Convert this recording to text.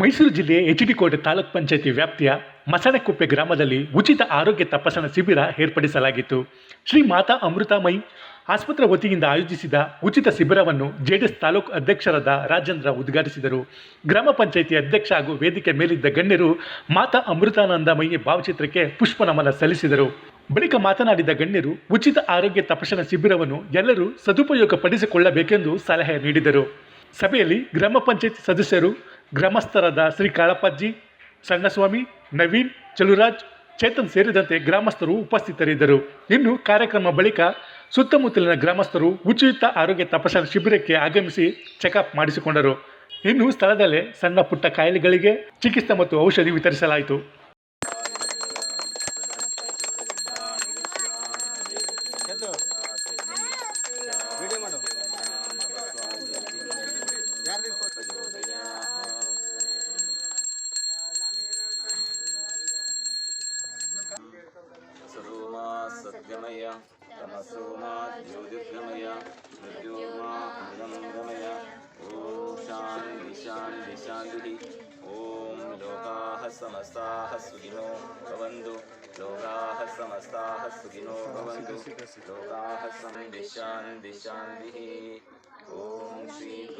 ಮೈಸೂರು ಜಿಲ್ಲೆಯ H D ಕೋಟೆ ತಾಲೂಕ್ ಪಂಚಾಯತಿ ವ್ಯಾಪ್ತಿಯ ಮಸಣಕುಪ್ಪೆ ಗ್ರಾಮದಲ್ಲಿ ಉಚಿತ ಆರೋಗ್ಯ ತಪಾಸಣಾ ಶಿಬಿರ ಏರ್ಪಡಿಸಲಾಗಿತ್ತು. ಶ್ರೀ ಮಾತಾ ಅಮೃತಾಮಯಿ ಆಸ್ಪತ್ರೆ ವತಿಯಿಂದ ಆಯೋಜಿಸಿದ ಉಚಿತ ಶಿಬಿರವನ್ನು ಜೆಡಿಎಸ್ ತಾಲೂಕು ಅಧ್ಯಕ್ಷರಾದ ರಾಜೇಂದ್ರ ಉದ್ಘಾಟಿಸಿದರು. ಗ್ರಾಮ ಪಂಚಾಯಿತಿ ಅಧ್ಯಕ್ಷ ಹಾಗೂ ವೇದಿಕೆ ಮೇಲಿದ್ದ ಗಣ್ಯರು ಮಾತಾ ಅಮೃತಾನಂದಮಯಿ ಭಾವಚಿತ್ರಕ್ಕೆ ಪುಷ್ಪ ನಮನ ಸಲ್ಲಿಸಿದರು. ಬಳಿಕ ಮಾತನಾಡಿದ ಗಣ್ಯರು, ಉಚಿತ ಆರೋಗ್ಯ ತಪಾಸಣಾ ಶಿಬಿರವನ್ನು ಎಲ್ಲರೂ ಸದುಪಯೋಗ ಪಡಿಸಿಕೊಳ್ಳಬೇಕೆಂದು ಸಲಹೆ ನೀಡಿದರು. ಸಭೆಯಲ್ಲಿ ಗ್ರಾಮ ಪಂಚಾಯತ್ ಸದಸ್ಯರು ಗ್ರಾಮಸ್ಥರಾದ ಶ್ರೀ ಕಾಳಪ್ಪಾಜಿ ಸಣ್ಣಸ್ವಾಮಿ ನವೀನ್, ಚಲುರಾಜ್ ಚೇತನ್ ಸೇರಿದಂತೆ ಗ್ರಾಮಸ್ಥರು ಉಪಸ್ಥಿತರಿದ್ದರು. ಇನ್ನು ಕಾರ್ಯಕ್ರಮ ಬಳಿಕ ಸುತ್ತಮುತ್ತಲಿನ ಗ್ರಾಮಸ್ಥರು ಉಚಿತ ಆರೋಗ್ಯ ತಪಾಸಣಾ ಶಿಬಿರಕ್ಕೆ ಆಗಮಿಸಿ ಚೆಕಪ್ ಮಾಡಿಸಿಕೊಂಡರು. ಇನ್ನು ಸ್ಥಳದಲ್ಲೇ ಸಣ್ಣ ಪುಟ್ಟ ಕಾಯಿಲೆಗಳಿಗೆ ಚಿಕಿತ್ಸೆ ಮತ್ತು ಔಷಧಿ ವಿತರಿಸಲಾಯಿತು. गणय तमसो मा ज्योतिर्गमय मृत्यो मा अमृतं गमय ॐ शान्ति शान्ति, शान्तिः। ॐ लोकाः समस्ताः सुखिनो भवन्तु। लोकाः समस्ताः सुखिनो भवन्तु। लोकाः सन्ति, शान्ति, शान्तिः। ॐ श्री